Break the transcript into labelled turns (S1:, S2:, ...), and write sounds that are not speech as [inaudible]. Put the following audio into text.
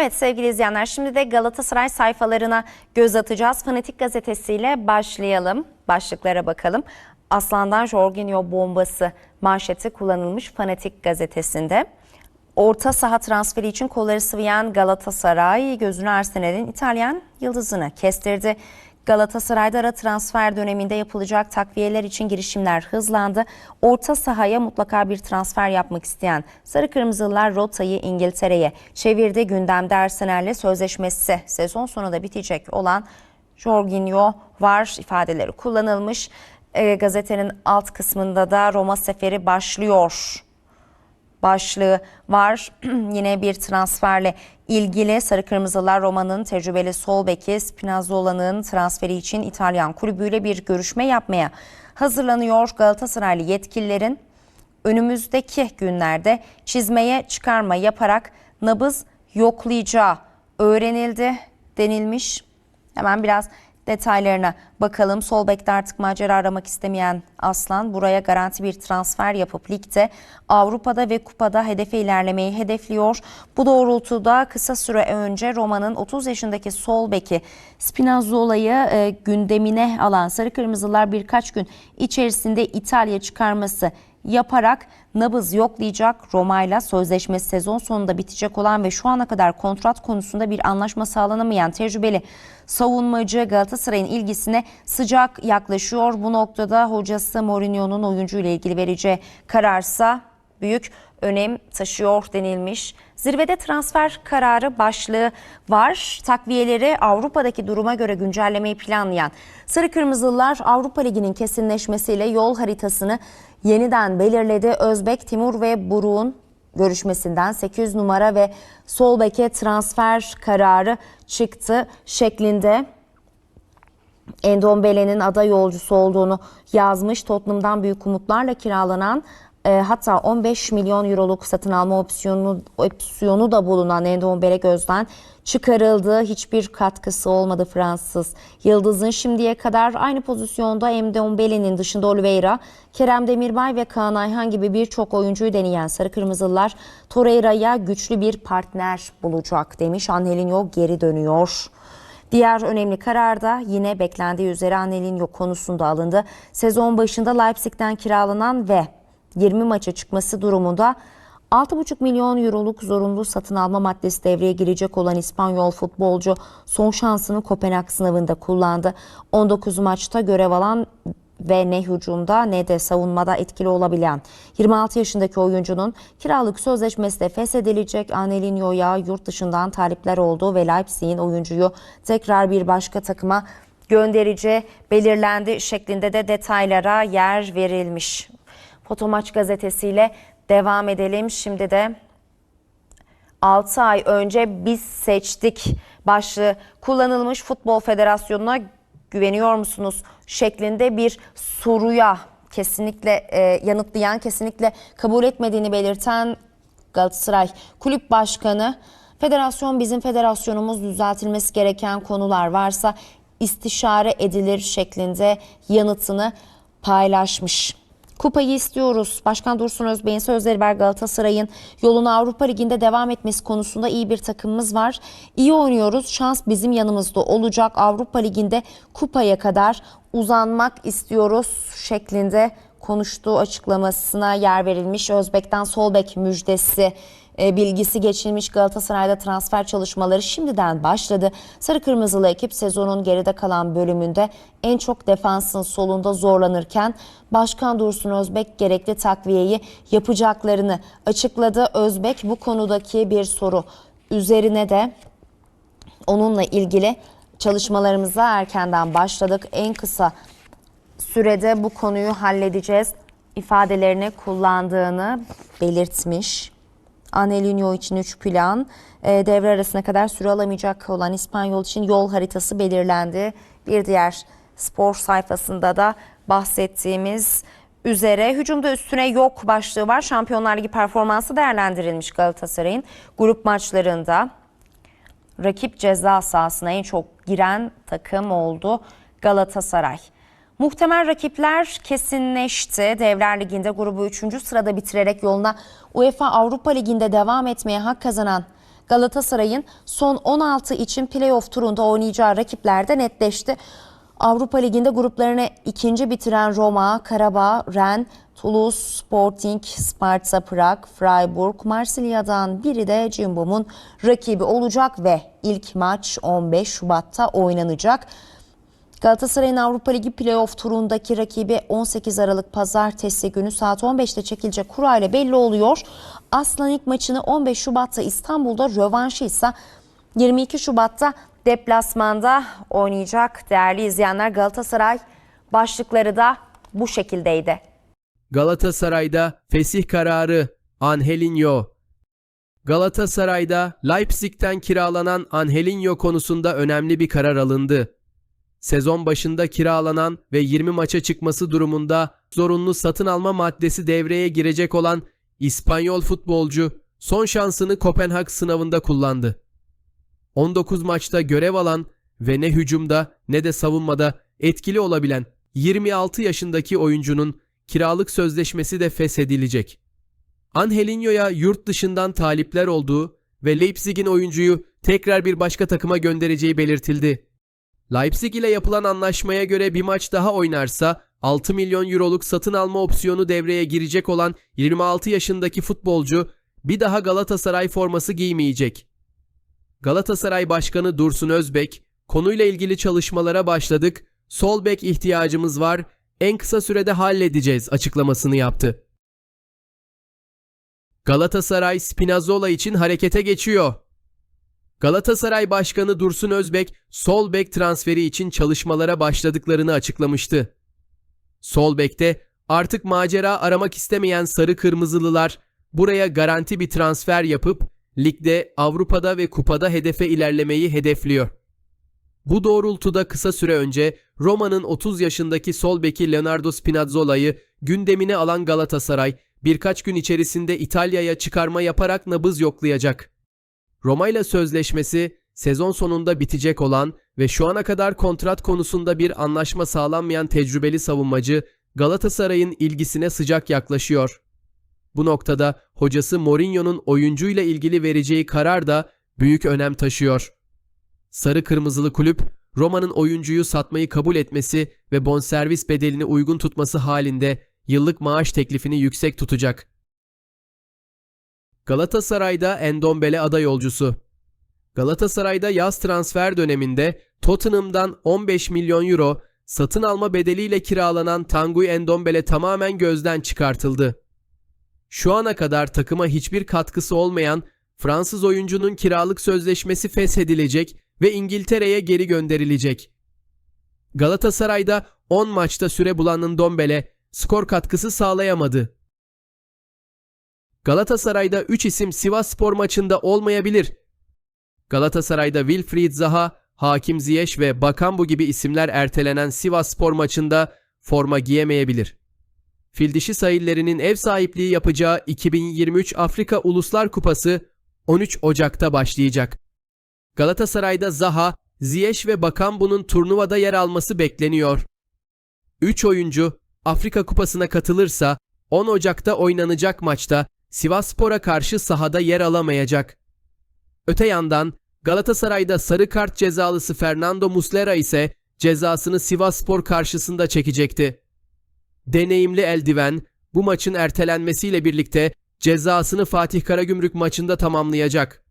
S1: Evet sevgili izleyenler şimdi de Galatasaray sayfalarına göz atacağız. Fanatik gazetesiyle başlayalım. Başlıklara bakalım. Aslan'dan Jorginho bombası manşeti kullanılmış Fanatik gazetesinde. Orta saha transferi için kolları sıvayan Galatasaray gözünü Arsenal'in İtalyan yıldızını kestirdi. Galatasaray'da ara transfer döneminde yapılacak takviyeler için girişimler hızlandı. Orta sahaya mutlaka bir transfer yapmak isteyen Sarı Kırmızılılar rotayı İngiltere'ye çevirdi. Gündemde Arsenal'le sözleşmesi sezon sonunda bitecek olan Jorginho var ifadeleri kullanılmış. E, gazetenin alt kısmında da Roma seferi başlıyor başlığı var. [clears throat] Yine bir transferle ilgili Sarı Kırmızılar Roma'nın tecrübeli sol beki Spinazzola'nın transferi için İtalyan kulübüyle bir görüşme yapmaya hazırlanıyor. Galatasaraylı yetkililerin önümüzdeki günlerde çizmeye çıkarma yaparak nabız yoklayacağı öğrenildi denilmiş. Hemen biraz detaylarına bakalım. Sol bekte artık macera aramak istemeyen Aslan buraya garanti bir transfer yapıp ligde Avrupa'da ve kupada hedefe ilerlemeyi hedefliyor. Bu doğrultuda kısa süre önce Roma'nın 30 yaşındaki sol beki Spinazzola'yı e, gündemine alan Sarı Kırmızılar birkaç gün içerisinde İtalya çıkarması yaparak nabız yoklayacak Roma'yla sözleşmesi sezon sonunda bitecek olan ve şu ana kadar kontrat konusunda bir anlaşma sağlanamayan tecrübeli savunmacı Galatasaray'ın ilgisine sıcak yaklaşıyor. Bu noktada hocası Mourinho'nun oyuncu ile ilgili vereceği kararsa büyük önem taşıyor denilmiş. Zirvede transfer kararı başlığı var. Takviyeleri Avrupa'daki duruma göre güncellemeyi planlayan Sarı Kırmızılılar Avrupa Ligi'nin kesinleşmesiyle yol haritasını yeniden belirledi. Özbek, Timur ve Buruk'un görüşmesinden 800 numara ve sol beke transfer kararı çıktı şeklinde Endombele'nin aday yolcusu olduğunu yazmış. Tottenham'dan büyük umutlarla kiralanan e, hatta 15 milyon euroluk satın alma opsiyonu, opsiyonu da bulunan Endombele gözden çıkarıldı. Hiçbir katkısı olmadı Fransız. Yıldız'ın şimdiye kadar aynı pozisyonda Endombele'nin dışında Oliveira, Kerem Demirbay ve Kaan Ayhan gibi birçok oyuncuyu deneyen Sarı Kırmızılılar Torreira'ya güçlü bir partner bulacak demiş. Angelinho geri dönüyor. Diğer önemli karar da yine beklendiği üzere Angelinho konusunda alındı. Sezon başında Leipzig'ten kiralanan ve 20 maça çıkması durumunda 6,5 milyon euroluk zorunlu satın alma maddesi devreye girecek olan İspanyol futbolcu son şansını Kopenhag sınavında kullandı. 19 maçta görev alan ve ne hücumda ne de savunmada etkili olabilen 26 yaşındaki oyuncunun kiralık sözleşmesi de feshedilecek. Angelinho'ya yurt dışından talipler oldu ve Leipzig'in oyuncuyu tekrar bir başka takıma göndereceği belirlendi şeklinde de detaylara yer verilmiş. Fotomaç gazetesiyle devam edelim. Şimdi de 6 ay önce biz seçtik başlığı kullanılmış Futbol Federasyonu'na güveniyor musunuz şeklinde bir soruya kesinlikle e, yanıtlayan, kesinlikle kabul etmediğini belirten Galatasaray Kulüp Başkanı federasyon bizim federasyonumuz düzeltilmesi gereken konular varsa istişare edilir şeklinde yanıtını paylaşmış. Kupayı istiyoruz. Başkan Dursun Özbey'in sözleri ver Galatasaray'ın yoluna Avrupa Ligi'nde devam etmesi konusunda iyi bir takımımız var. İyi oynuyoruz. Şans bizim yanımızda olacak. Avrupa Ligi'nde kupaya kadar uzanmak istiyoruz şeklinde konuştuğu açıklamasına yer verilmiş. Özbek'ten Solbek müjdesi e, bilgisi geçilmiş Galatasaray'da transfer çalışmaları şimdiden başladı. Sarı Kırmızılı ekip sezonun geride kalan bölümünde en çok defansın solunda zorlanırken Başkan Dursun Özbek gerekli takviyeyi yapacaklarını açıkladı. Özbek bu konudaki bir soru üzerine de onunla ilgili çalışmalarımıza erkenden başladık. En kısa sürede bu konuyu halledeceğiz ifadelerini kullandığını belirtmiş. Angelinho için 3 plan, e, devre arasına kadar süre alamayacak olan İspanyol için yol haritası belirlendi. Bir diğer spor sayfasında da bahsettiğimiz üzere hücumda üstüne yok başlığı var. Şampiyonlar Ligi performansı değerlendirilmiş Galatasaray'ın grup maçlarında. Rakip ceza sahasına en çok giren takım oldu Galatasaray. Muhtemel rakipler kesinleşti. Devler Ligi'nde grubu 3. sırada bitirerek yoluna UEFA Avrupa Ligi'nde devam etmeye hak kazanan Galatasaray'ın son 16 için playoff turunda oynayacağı rakipler de netleşti. Avrupa Ligi'nde gruplarını ikinci bitiren Roma, Karabağ, Ren, Toulouse, Sporting, Sparta Prag, Freiburg, Marsilya'dan biri de Cimbom'un rakibi olacak ve ilk maç 15 Şubat'ta oynanacak. Galatasaray'ın Avrupa Ligi playoff turundaki rakibi 18 Aralık pazartesi günü saat 15'te çekilecek kura ile belli oluyor. Aslan ilk maçını 15 Şubat'ta İstanbul'da, rövanşı ise 22 Şubat'ta deplasmanda oynayacak. Değerli izleyenler Galatasaray başlıkları da bu şekildeydi.
S2: Galatasaray'da fesih kararı Angelinho. Galatasaray'da Leipzig'ten kiralanan Angelinho konusunda önemli bir karar alındı. Sezon başında kiralanan ve 20 maça çıkması durumunda zorunlu satın alma maddesi devreye girecek olan İspanyol futbolcu son şansını Kopenhag sınavında kullandı. 19 maçta görev alan ve ne hücumda ne de savunmada etkili olabilen 26 yaşındaki oyuncunun kiralık sözleşmesi de feshedilecek. Angelinho'ya yurt dışından talipler olduğu ve Leipzig'in oyuncuyu tekrar bir başka takıma göndereceği belirtildi. Leipzig ile yapılan anlaşmaya göre bir maç daha oynarsa 6 milyon euroluk satın alma opsiyonu devreye girecek olan 26 yaşındaki futbolcu bir daha Galatasaray forması giymeyecek. Galatasaray Başkanı Dursun Özbek, konuyla ilgili çalışmalara başladık, sol bek ihtiyacımız var, en kısa sürede halledeceğiz açıklamasını yaptı. Galatasaray Spinazzola için harekete geçiyor. Galatasaray Başkanı Dursun Özbek, sol bek transferi için çalışmalara başladıklarını açıklamıştı. Sol bekte artık macera aramak istemeyen sarı kırmızılılar buraya garanti bir transfer yapıp ligde, Avrupa'da ve kupada hedefe ilerlemeyi hedefliyor. Bu doğrultuda kısa süre önce Roma'nın 30 yaşındaki sol beki Leonardo Spinazzola'yı gündemine alan Galatasaray birkaç gün içerisinde İtalya'ya çıkarma yaparak nabız yoklayacak. Roma ile sözleşmesi sezon sonunda bitecek olan ve şu ana kadar kontrat konusunda bir anlaşma sağlanmayan tecrübeli savunmacı Galatasaray'ın ilgisine sıcak yaklaşıyor. Bu noktada hocası Mourinho'nun oyuncuyla ilgili vereceği karar da büyük önem taşıyor. Sarı kırmızılı kulüp Roma'nın oyuncuyu satmayı kabul etmesi ve bonservis bedelini uygun tutması halinde yıllık maaş teklifini yüksek tutacak. Galatasaray'da Endombele aday yolcusu. Galatasaray'da yaz transfer döneminde Tottenham'dan 15 milyon euro satın alma bedeliyle kiralanan Tanguy Endombele tamamen gözden çıkartıldı. Şu ana kadar takıma hiçbir katkısı olmayan Fransız oyuncunun kiralık sözleşmesi feshedilecek ve İngiltere'ye geri gönderilecek. Galatasaray'da 10 maçta süre bulan Ndombele skor katkısı sağlayamadı. Galatasaray'da 3 isim Sivas Spor maçında olmayabilir. Galatasaray'da Wilfried Zaha, Hakim Ziyech ve Bakambu gibi isimler ertelenen Sivas Spor maçında forma giyemeyebilir. Fildişi sahillerinin ev sahipliği yapacağı 2023 Afrika Uluslar Kupası 13 Ocak'ta başlayacak. Galatasaray'da Zaha, Ziyech ve Bakambu'nun turnuvada yer alması bekleniyor. 3 oyuncu Afrika Kupası'na katılırsa 10 Ocak'ta oynanacak maçta Sivasspor'a karşı sahada yer alamayacak. Öte yandan Galatasaray'da sarı kart cezalısı Fernando Muslera ise cezasını Sivasspor karşısında çekecekti. Deneyimli eldiven bu maçın ertelenmesiyle birlikte cezasını Fatih Karagümrük maçında tamamlayacak.